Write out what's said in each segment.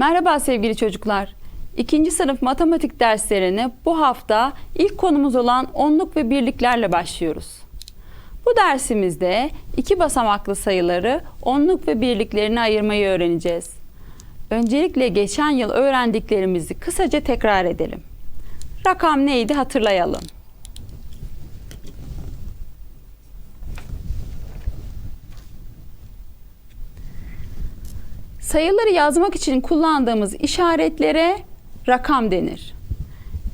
Merhaba sevgili çocuklar. İkinci sınıf matematik derslerine bu hafta ilk konumuz olan onluk ve birliklerle başlıyoruz. Bu dersimizde iki basamaklı sayıları onluk ve birliklerine ayırmayı öğreneceğiz. Öncelikle geçen yıl öğrendiklerimizi kısaca tekrar edelim. Rakam neydi hatırlayalım. Sayıları yazmak için kullandığımız işaretlere rakam denir.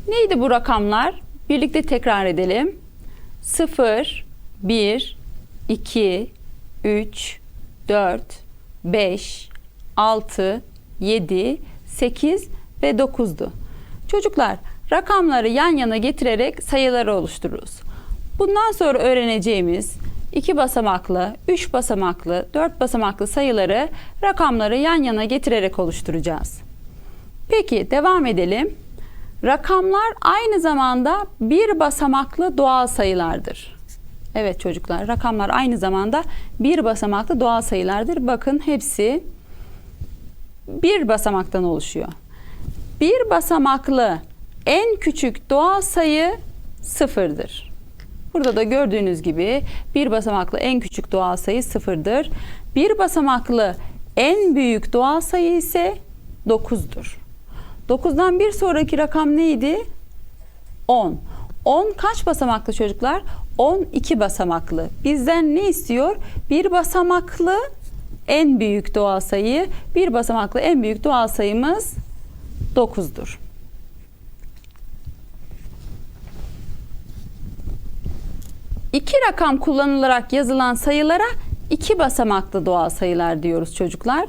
Neydi bu rakamlar? Birlikte tekrar edelim. 0, 1, 2, 3, 4, 5, 6, 7, 8 ve 9'du. Çocuklar rakamları yan yana getirerek sayıları oluştururuz. Bundan sonra öğreneceğimiz iki basamaklı, üç basamaklı, dört basamaklı sayıları rakamları yan yana getirerek oluşturacağız. Peki devam edelim. Rakamlar aynı zamanda bir basamaklı doğal sayılardır. Evet çocuklar, rakamlar aynı zamanda bir basamaklı doğal sayılardır. Bakın hepsi bir basamaktan oluşuyor. Bir basamaklı en küçük doğal sayı sıfırdır. Burada da gördüğünüz gibi bir basamaklı en küçük doğal sayı sıfırdır. Bir basamaklı en büyük doğal sayı ise 9'dur. 9'dan bir sonraki rakam neydi? 10. 10 kaç basamaklı çocuklar? 12 basamaklı. Bizden ne istiyor? Bir basamaklı en büyük doğal sayı. Bir basamaklı en büyük doğal sayımız 9'dur. İki rakam kullanılarak yazılan sayılara iki basamaklı doğal sayılar diyoruz çocuklar.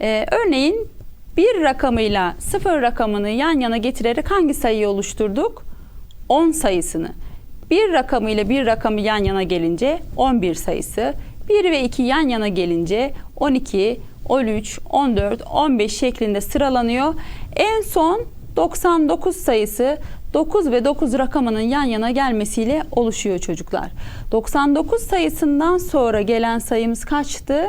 Ee, örneğin bir rakamıyla sıfır rakamını yan yana getirerek hangi sayıyı oluşturduk? 10 sayısını. Bir rakamıyla bir rakamı yan yana gelince 11 sayısı. 1 ve 2 yan yana gelince 12, 13, 14, 15 şeklinde sıralanıyor. En son 99 sayısı 9 ve 9 rakamının yan yana gelmesiyle oluşuyor çocuklar. 99 sayısından sonra gelen sayımız kaçtı?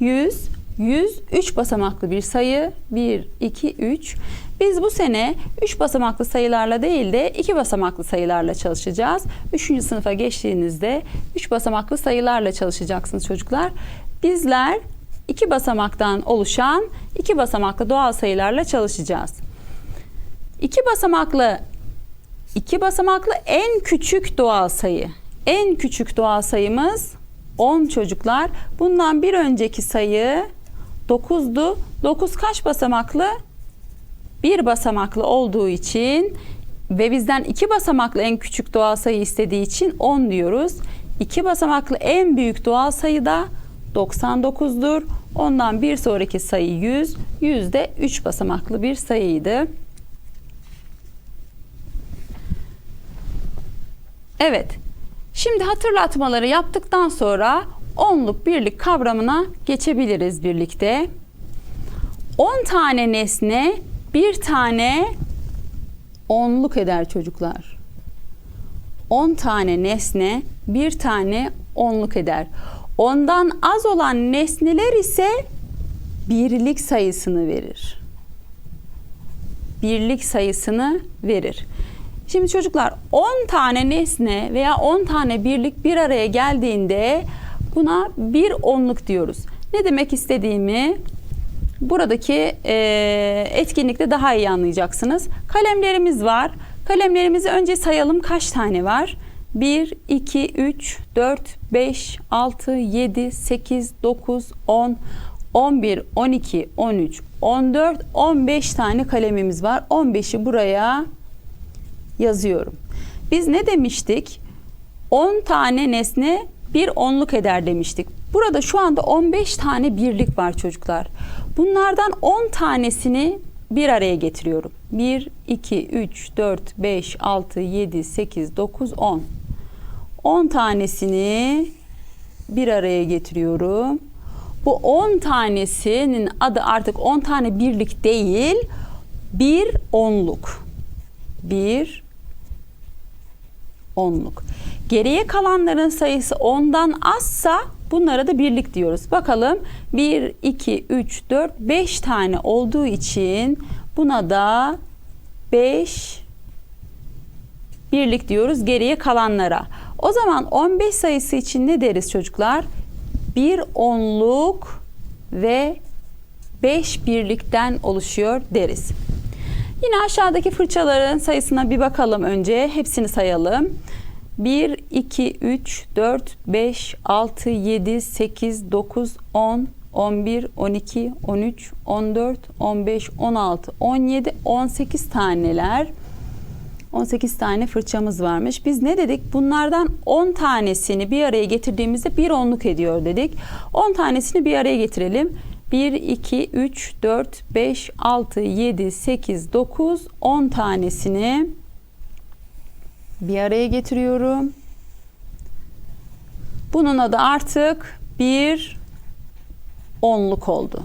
100. 100 3 basamaklı bir sayı. 1, 2, 3. Biz bu sene 3 basamaklı sayılarla değil de 2 basamaklı sayılarla çalışacağız. 3. sınıfa geçtiğinizde 3 basamaklı sayılarla çalışacaksınız çocuklar. Bizler 2 basamaktan oluşan 2 basamaklı doğal sayılarla çalışacağız. İki basamaklı iki basamaklı en küçük doğal sayı. En küçük doğal sayımız 10 çocuklar. Bundan bir önceki sayı 9'du. 9 kaç basamaklı? Bir basamaklı olduğu için ve bizden iki basamaklı en küçük doğal sayı istediği için 10 diyoruz. İki basamaklı en büyük doğal sayı da 99'dur. Ondan bir sonraki sayı 100. 100 de 3 basamaklı bir sayıydı. Evet. Şimdi hatırlatmaları yaptıktan sonra onluk birlik kavramına geçebiliriz birlikte. 10 tane nesne bir tane onluk eder çocuklar. 10 tane nesne bir tane onluk eder. Ondan az olan nesneler ise birlik sayısını verir. Birlik sayısını verir. Şimdi çocuklar 10 tane nesne veya 10 tane birlik bir araya geldiğinde buna bir onluk diyoruz. Ne demek istediğimi buradaki e, etkinlikte daha iyi anlayacaksınız. Kalemlerimiz var. Kalemlerimizi önce sayalım kaç tane var? 1, 2, 3, 4, 5, 6, 7, 8, 9, 10, 11, 12, 13, 14, 15 tane kalemimiz var. 15'i buraya yazıyorum. Biz ne demiştik? 10 tane nesne bir onluk eder demiştik. Burada şu anda 15 tane birlik var çocuklar. Bunlardan 10 tanesini bir araya getiriyorum. 1, 2, 3, 4, 5, 6, 7, 8, 9, 10. 10 tanesini bir araya getiriyorum. Bu 10 tanesinin adı artık 10 tane birlik değil, bir onluk. Bir onluk. Geriye kalanların sayısı ondan azsa Bunlara da birlik diyoruz. Bakalım 1, 2, 3, 4, 5 tane olduğu için buna da 5 birlik diyoruz geriye kalanlara. O zaman 15 sayısı için ne deriz çocuklar? Bir onluk ve 5 birlikten oluşuyor deriz. Yine aşağıdaki fırçaların sayısına bir bakalım önce. Hepsini sayalım. 1, 2, 3, 4, 5, 6, 7, 8, 9, 10, 11, 12, 13, 14, 15, 16, 17, 18 taneler. 18 tane fırçamız varmış. Biz ne dedik? Bunlardan 10 tanesini bir araya getirdiğimizde bir onluk ediyor dedik. 10 tanesini bir araya getirelim. 1, 2, 3, 4, 5, 6, 7, 8, 9, 10 tanesini bir araya getiriyorum. Bunun adı artık bir onluk oldu.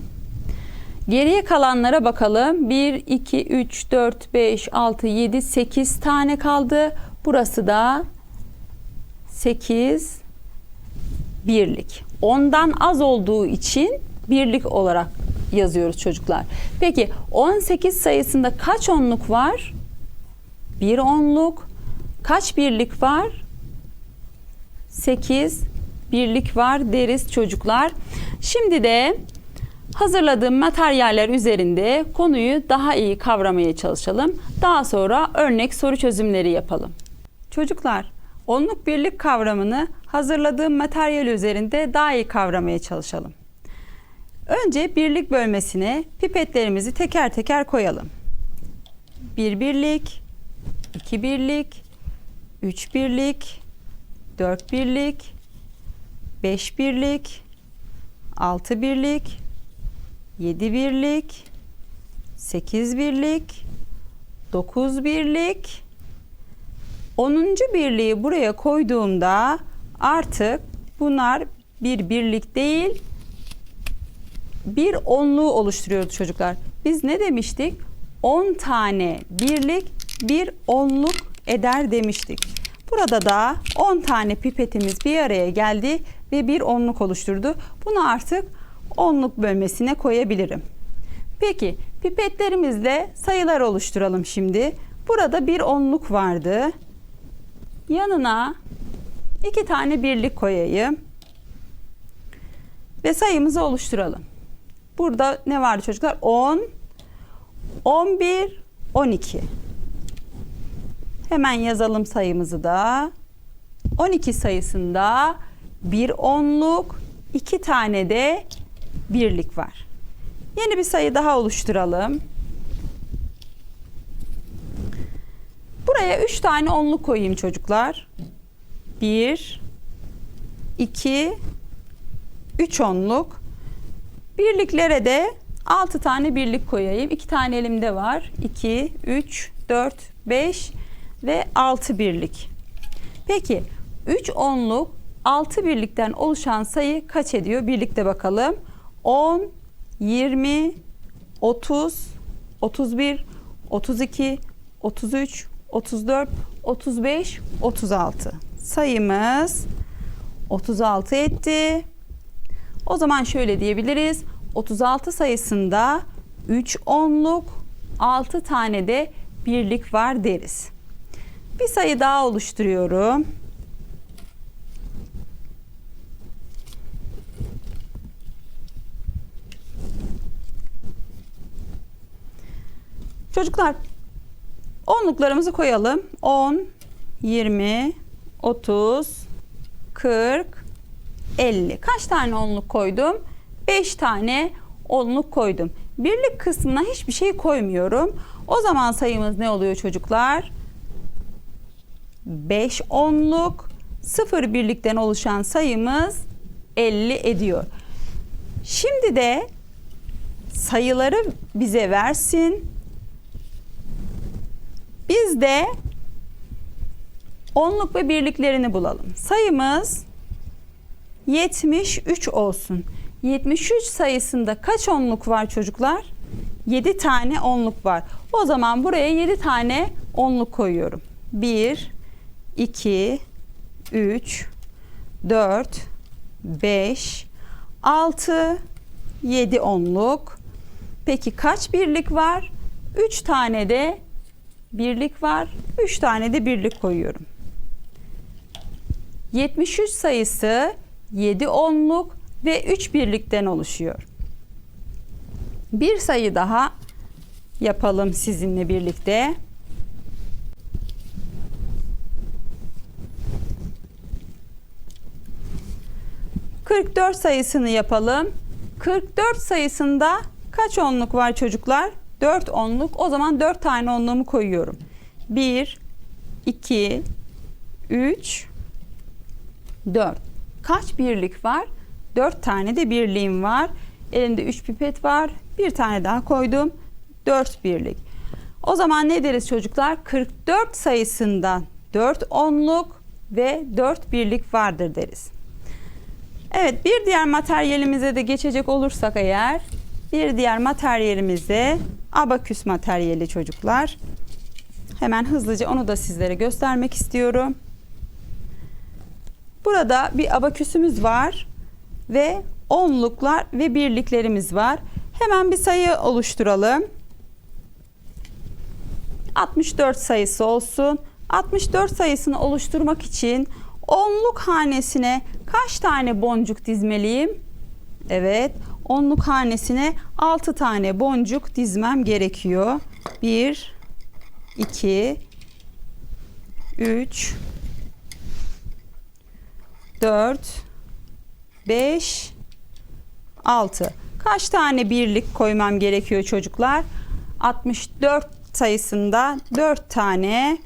Geriye kalanlara bakalım. 1, 2, 3, 4, 5, 6, 7, 8 tane kaldı. Burası da 8 birlik. Ondan az olduğu için birlik olarak yazıyoruz çocuklar. Peki 18 sayısında kaç onluk var? Bir onluk. Kaç birlik var? 8 birlik var deriz çocuklar. Şimdi de hazırladığım materyaller üzerinde konuyu daha iyi kavramaya çalışalım. Daha sonra örnek soru çözümleri yapalım. Çocuklar, onluk birlik kavramını hazırladığım materyal üzerinde daha iyi kavramaya çalışalım. Önce birlik bölmesine pipetlerimizi teker teker koyalım. Bir birlik, iki birlik, üç birlik, dört birlik, beş birlik, altı birlik, 7 birlik, 8 birlik, 9 birlik, 10. birliği buraya koyduğumda artık bunlar bir birlik değil, bir onluğu oluşturuyordu çocuklar. Biz ne demiştik? 10 tane birlik bir onluk eder demiştik. Burada da 10 tane pipetimiz bir araya geldi ve bir onluk oluşturdu. Bunu artık onluk bölmesine koyabilirim. Peki pipetlerimizle sayılar oluşturalım şimdi. Burada bir onluk vardı. Yanına iki tane birlik koyayım. Ve sayımızı oluşturalım. Burada ne vardı çocuklar? 10, 11, 12. Hemen yazalım sayımızı da. 12 sayısında bir onluk, iki tane de birlik var. Yeni bir sayı daha oluşturalım. Buraya 3 tane onluk koyayım çocuklar. 1 2 3 onluk. Birliklere de 6 tane birlik koyayım. 2 tane elimde var. 2 3 4 5 ve 6 birlik. Peki 3 onluk 6 birlikten oluşan sayı kaç ediyor? Birlikte bakalım. 10, 20, 30, 31, 32, 33, 34, 35, 36. Sayımız 36 etti. O zaman şöyle diyebiliriz. 36 sayısında 3 onluk, 6 tane de birlik var deriz. Bir sayı daha oluşturuyorum. Çocuklar onluklarımızı koyalım. 10, 20, 30, 40, 50. Kaç tane onluk koydum? 5 tane onluk koydum. Birlik kısmına hiçbir şey koymuyorum. O zaman sayımız ne oluyor çocuklar? 5 onluk, 0 birlikten oluşan sayımız 50 ediyor. Şimdi de sayıları bize versin. Biz de onluk ve birliklerini bulalım. Sayımız 73 olsun. 73 sayısında kaç onluk var çocuklar? 7 tane onluk var. O zaman buraya 7 tane onluk koyuyorum. 1 2 3 4 5, 6, 7 onluk. Peki kaç birlik var? 3 tane de birlik var. 3 tane de birlik koyuyorum. 73 sayısı 7 onluk ve 3 birlikten oluşuyor. Bir sayı daha yapalım sizinle birlikte. ...44 sayısını yapalım. 44 sayısında kaç onluk var çocuklar? 4 onluk. O zaman 4 tane onluğumu koyuyorum. 1, 2, 3, 4. Kaç birlik var? 4 tane de birliğim var. Elimde 3 pipet var. Bir tane daha koydum. 4 birlik. O zaman ne deriz çocuklar? 44 sayısından 4 onluk ve 4 birlik vardır deriz. Evet bir diğer materyalimize de geçecek olursak eğer bir diğer materyalimize abaküs materyali çocuklar. Hemen hızlıca onu da sizlere göstermek istiyorum. Burada bir abaküsümüz var ve onluklar ve birliklerimiz var. Hemen bir sayı oluşturalım. 64 sayısı olsun. 64 sayısını oluşturmak için onluk hanesine kaç tane boncuk dizmeliyim? Evet, onluk hanesine 6 tane boncuk dizmem gerekiyor. 1 2 3 4 5 6 Kaç tane birlik koymam gerekiyor çocuklar? 64 sayısında 4 tane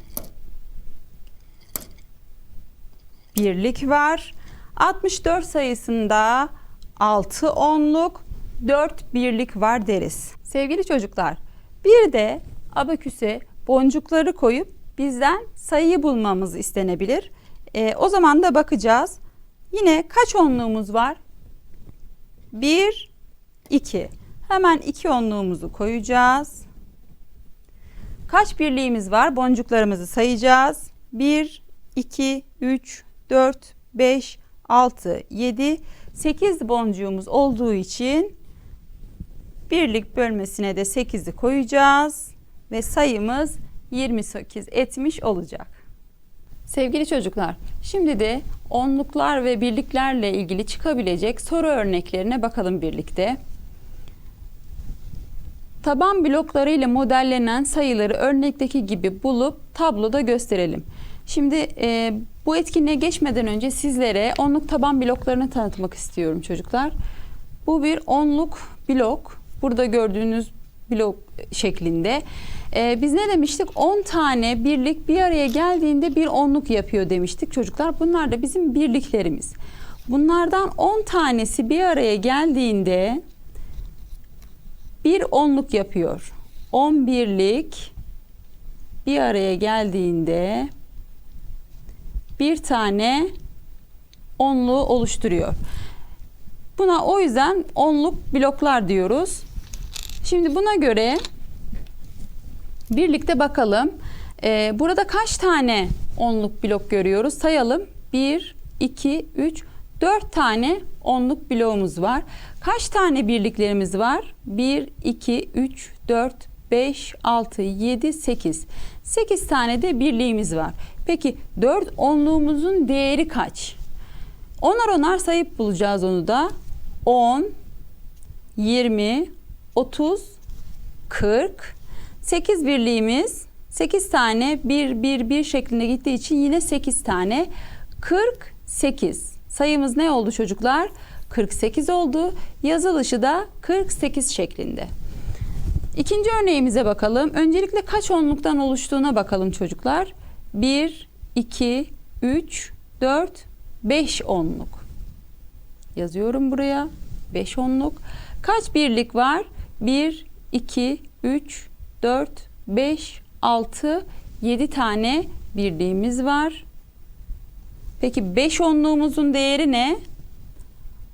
birlik var. 64 sayısında 6 onluk 4 birlik var deriz. Sevgili çocuklar, bir de abaküse boncukları koyup bizden sayıyı bulmamız istenebilir. E, o zaman da bakacağız. Yine kaç onluğumuz var? 1, 2. Hemen 2 onluğumuzu koyacağız. Kaç birliğimiz var? Boncuklarımızı sayacağız. 1, 2, 3, 4, 5, 6, 7, 8 boncuğumuz olduğu için birlik bölmesine de 8'i koyacağız ve sayımız 28 etmiş olacak. Sevgili çocuklar, şimdi de onluklar ve birliklerle ilgili çıkabilecek soru örneklerine bakalım birlikte. Taban bloklarıyla modellenen sayıları örnekteki gibi bulup tabloda gösterelim. Şimdi e, bu etkinliğe geçmeden önce sizlere onluk taban bloklarını tanıtmak istiyorum çocuklar. Bu bir onluk blok. Burada gördüğünüz blok şeklinde. Ee, biz ne demiştik? 10 tane birlik bir araya geldiğinde bir onluk yapıyor demiştik çocuklar. Bunlar da bizim birliklerimiz. Bunlardan 10 tanesi bir araya geldiğinde bir onluk yapıyor. 10 birlik bir araya geldiğinde bir tane onluğu oluşturuyor. Buna o yüzden onluk bloklar diyoruz. Şimdi buna göre birlikte bakalım. Ee, burada kaç tane onluk blok görüyoruz? Sayalım. 1, 2, 3, 4 tane onluk bloğumuz var. Kaç tane birliklerimiz var? 1, 2, 3, 4, 5, 6, 7, 8. 8 tane de birliğimiz var. Peki 4 onluğumuzun değeri kaç? Onar onar sayıp bulacağız onu da. 10, 20, 30, 40. 8 birliğimiz 8 tane 1 1 1 şeklinde gittiği için yine 8 tane 48. Sayımız ne oldu çocuklar? 48 oldu. Yazılışı da 48 şeklinde. İkinci örneğimize bakalım. Öncelikle kaç onluktan oluştuğuna bakalım çocuklar. 1, 2, 3, 4, 5 onluk. Yazıyorum buraya. 5 onluk. Kaç birlik var? 1, 2, 3, 4, 5, 6, 7 tane birliğimiz var. Peki 5 onluğumuzun değeri ne?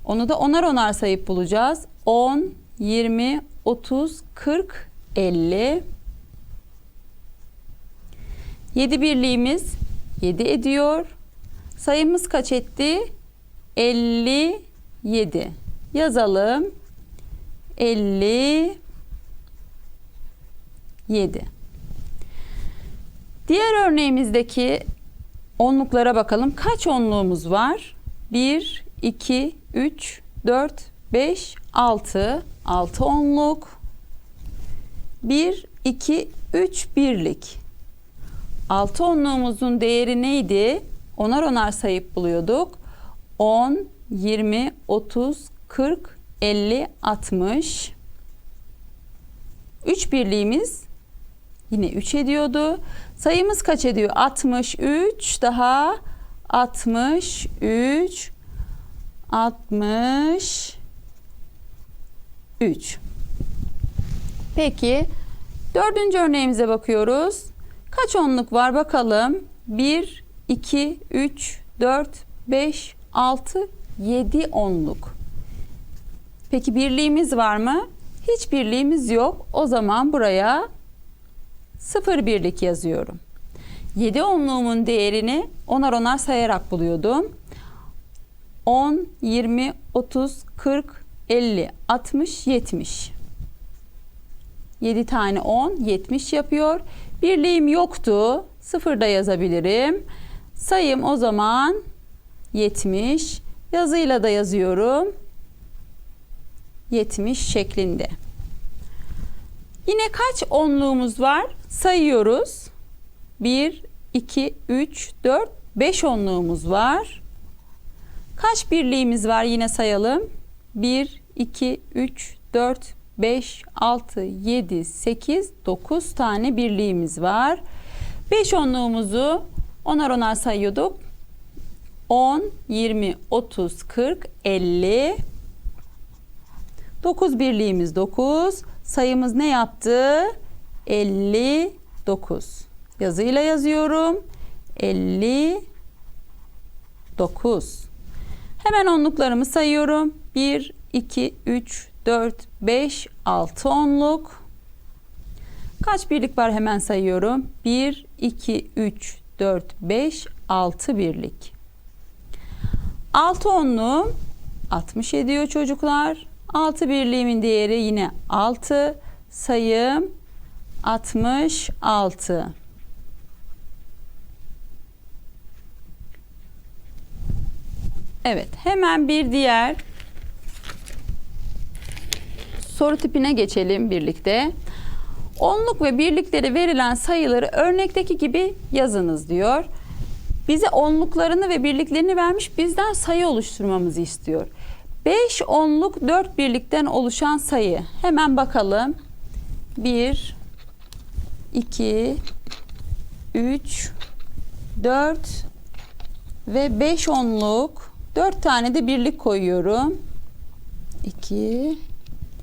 Onu da onar onar sayıp bulacağız. 10, 20, 30, 40, 50. 7 birliğimiz 7 ediyor. Sayımız kaç etti? 57. Yazalım. 57. Diğer örneğimizdeki onluklara bakalım. Kaç onluğumuz var? 1, 2, 3, 4, 5, 6. 6 onluk. 1, 2, 3 birlik. 6 onluğumuzun değeri neydi? Onar onar sayıp buluyorduk. 10, 20, 30, 40, 50, 60. 3 birliğimiz yine 3 ediyordu. Sayımız kaç ediyor? 63 daha 63 63 Peki dördüncü örneğimize bakıyoruz. Kaç onluk var bakalım? 1, 2, 3, 4, 5, 6, 7 onluk. Peki birliğimiz var mı? Hiç birliğimiz yok. O zaman buraya sıfır birlik yazıyorum. 7 onluğumun değerini onar onar sayarak buluyordum. 10, 20, 30, 40, 50, 60, 70. 7 tane 10, 70 yapıyor. Birliğim yoktu. Sıfır da yazabilirim. Sayım o zaman 70. Yazıyla da yazıyorum. 70 şeklinde. Yine kaç onluğumuz var? Sayıyoruz. 1, 2, 3, 4, 5 onluğumuz var. Kaç birliğimiz var yine sayalım. 1, 2, 3, 4, 5, 6, 7, 8, 9 tane birliğimiz var. 5 onluğumuzu onar onar sayıyorduk. 10, 20, 30, 40, 50. 9 birliğimiz 9. Sayımız ne yaptı? 59. Yazıyla yazıyorum. 59. Hemen onluklarımı sayıyorum. 1, 2, 3, 4, 5, 6 onluk. Kaç birlik var hemen sayıyorum. 1, 2, 3, 4, 5, 6 birlik. 6 onluğum 60 ediyor çocuklar. 6 birliğimin değeri yine 6. Sayım 66. Evet, hemen bir diğer soru tipine geçelim birlikte. Onluk ve birlikleri verilen sayıları örnekteki gibi yazınız diyor. Bize onluklarını ve birliklerini vermiş bizden sayı oluşturmamızı istiyor. 5 onluk 4 birlikten oluşan sayı. Hemen bakalım. 1 2 3 4 ve 5 onluk 4 tane de birlik koyuyorum. 2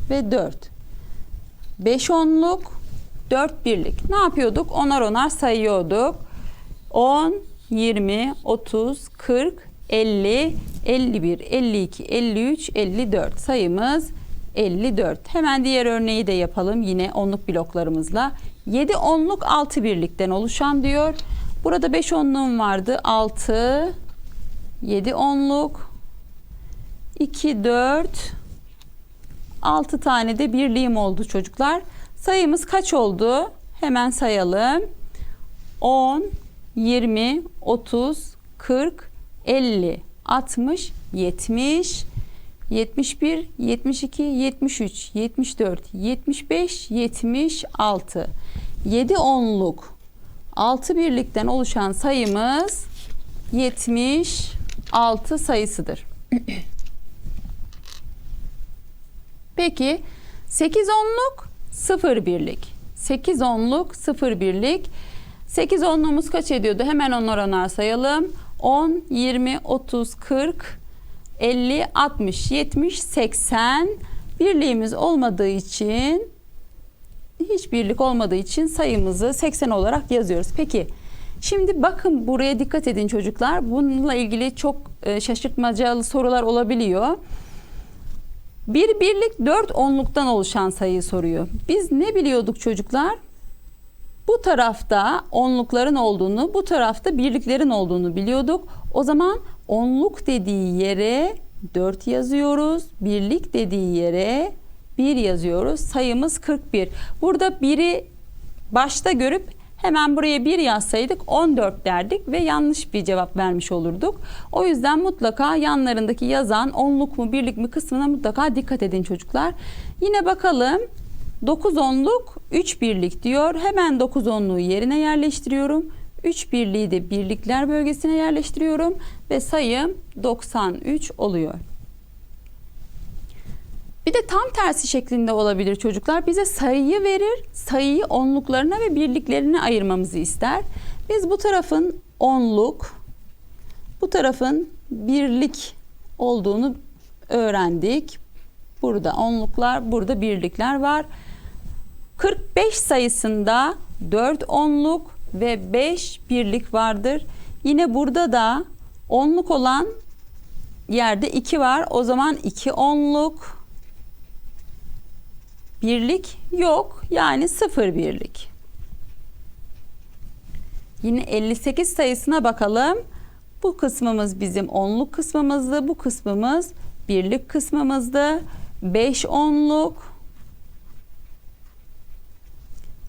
ve 4. 5 onluk 4 birlik. Ne yapıyorduk? Onar onar sayıyorduk. 10, 20, 30, 40, 50, 51, 52, 53, 54 sayımız 54. Hemen diğer örneği de yapalım yine onluk bloklarımızla. 7 onluk 6 birlikten oluşan diyor. Burada 5 onluğum vardı. 6, 7 onluk, 2, 4, 6 tane de birliğim oldu çocuklar. Sayımız kaç oldu? Hemen sayalım. 10, 20, 30, 40, 50, 60, 70, 71, 72, 73, 74, 75, 76. 7 onluk 6 birlikten oluşan sayımız 76 sayısıdır. Peki 8 onluk 0 birlik. 8 onluk 0 birlik. 8 onluğumuz kaç ediyordu? Hemen onlar onar sayalım. 10, 20, 30, 40, 50, 60, 70, 80 birliğimiz olmadığı için hiç birlik olmadığı için sayımızı 80 olarak yazıyoruz. Peki şimdi bakın buraya dikkat edin çocuklar. Bununla ilgili çok e, şaşırtmacalı sorular olabiliyor. Bir birlik dört onluktan oluşan sayıyı soruyor. Biz ne biliyorduk çocuklar? Bu tarafta onlukların olduğunu, bu tarafta birliklerin olduğunu biliyorduk. O zaman onluk dediği yere 4 yazıyoruz. Birlik dediği yere 1 yazıyoruz. Sayımız 41. Burada 1'i başta görüp hemen buraya 1 yazsaydık 14 derdik ve yanlış bir cevap vermiş olurduk. O yüzden mutlaka yanlarındaki yazan onluk mu birlik mi kısmına mutlaka dikkat edin çocuklar. Yine bakalım 9 onluk 3 birlik diyor. Hemen 9 onluğu yerine yerleştiriyorum. 3 birliği de birlikler bölgesine yerleştiriyorum ve sayım 93 oluyor. Bir de tam tersi şeklinde olabilir çocuklar. Bize sayıyı verir, sayıyı onluklarına ve birliklerine ayırmamızı ister. Biz bu tarafın onluk, bu tarafın birlik olduğunu öğrendik. Burada onluklar, burada birlikler var. 45 sayısında 4 onluk ve 5 birlik vardır. Yine burada da onluk olan yerde 2 var. O zaman 2 onluk, birlik yok. Yani 0 birlik. Yine 58 sayısına bakalım. Bu kısmımız bizim onluk kısmımızdı. Bu kısmımız birlik kısmımızdı. 5 onluk,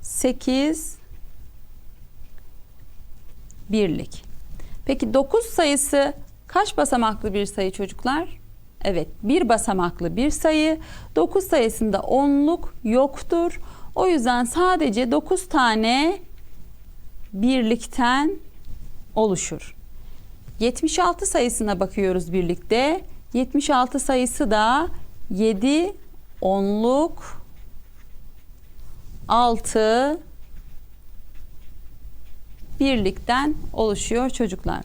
8 birlik. Peki 9 sayısı kaç basamaklı bir sayı çocuklar? Evet, bir basamaklı bir sayı. 9 sayısında onluk yoktur. O yüzden sadece 9 tane birlikten oluşur. 76 sayısına bakıyoruz birlikte. 76 sayısı da 7 onluk 6 birlikten oluşuyor çocuklar.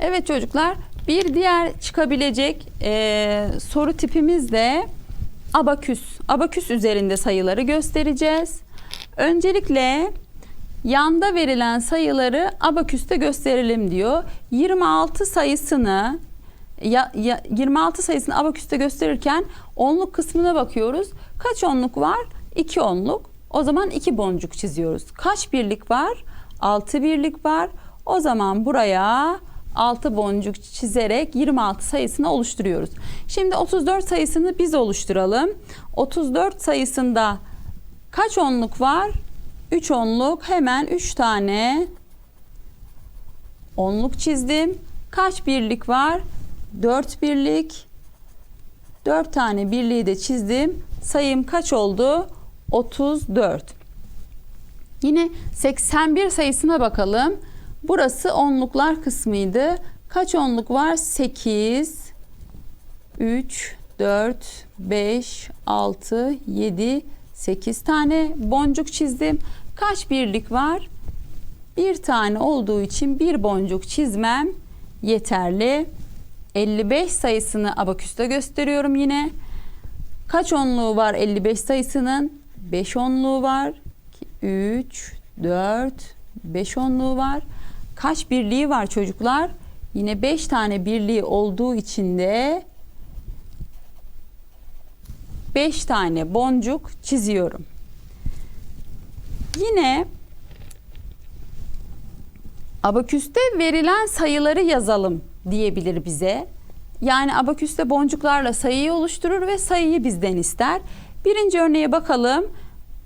Evet çocuklar bir diğer çıkabilecek e, soru tipimiz de abaküs. Abaküs üzerinde sayıları göstereceğiz. Öncelikle yanda verilen sayıları abaküste gösterelim diyor. 26 sayısını ya, ya 26 sayısını abaküste gösterirken onluk kısmına bakıyoruz. Kaç onluk var? 2 onluk. O zaman 2 boncuk çiziyoruz. Kaç birlik var? 6 birlik var. O zaman buraya 6 boncuk çizerek 26 sayısını oluşturuyoruz. Şimdi 34 sayısını biz oluşturalım. 34 sayısında kaç onluk var? 3 onluk. Hemen 3 tane onluk çizdim. Kaç birlik var? 4 birlik. 4 tane birliği de çizdim. Sayım kaç oldu? 34. Yine 81 sayısına bakalım. Burası onluklar kısmıydı. Kaç onluk var? 8, 3, 4, 5, 6, 7, 8 tane boncuk çizdim. Kaç birlik var? Bir tane olduğu için bir boncuk çizmem yeterli. 55 sayısını abaküste gösteriyorum yine. Kaç onluğu var 55 sayısının? 5 onluğu var. 3, 4, 5 onluğu var. Kaç birliği var çocuklar? Yine 5 tane birliği olduğu için de 5 tane boncuk çiziyorum. Yine abaküste verilen sayıları yazalım diyebilir bize. Yani abaküste boncuklarla sayıyı oluşturur ve sayıyı bizden ister. Birinci örneğe bakalım.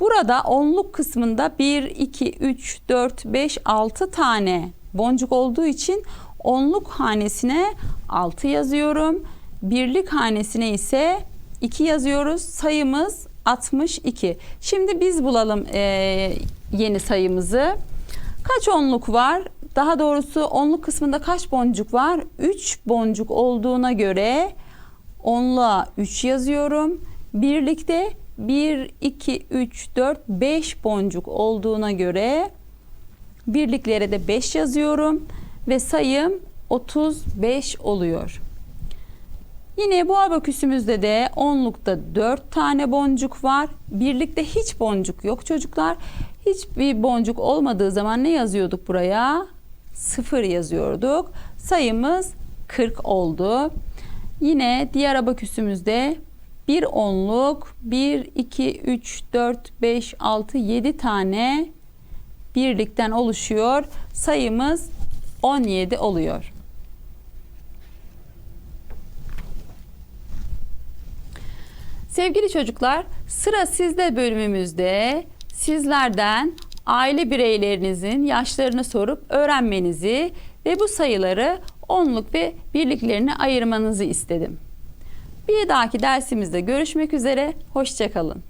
Burada onluk kısmında 1, 2, 3, 4, 5, 6 tane boncuk olduğu için onluk hanesine 6 yazıyorum. Birlik hanesine ise 2 yazıyoruz. Sayımız 62. Şimdi biz bulalım e, yeni sayımızı. Kaç onluk var? Daha doğrusu onluk kısmında kaç boncuk var? 3 boncuk olduğuna göre onluğa 3 yazıyorum. Birlikte 1, 2, 3, 4, 5 boncuk olduğuna göre birliklere de 5 yazıyorum ve sayım 35 oluyor. Yine bu abaküsümüzde de onlukta 4 tane boncuk var. Birlikte hiç boncuk yok çocuklar. Hiçbir boncuk olmadığı zaman ne yazıyorduk buraya? 0 yazıyorduk. Sayımız 40 oldu. Yine diğer abaküsümüzde bir onluk 1, 2, 3, 4, 5, 6, 7 tane birlikten oluşuyor. Sayımız 17 oluyor. Sevgili çocuklar, sıra sizde bölümümüzde sizlerden aile bireylerinizin yaşlarını sorup öğrenmenizi ve bu sayıları onluk ve birliklerine ayırmanızı istedim. Bir dahaki dersimizde görüşmek üzere, hoşçakalın.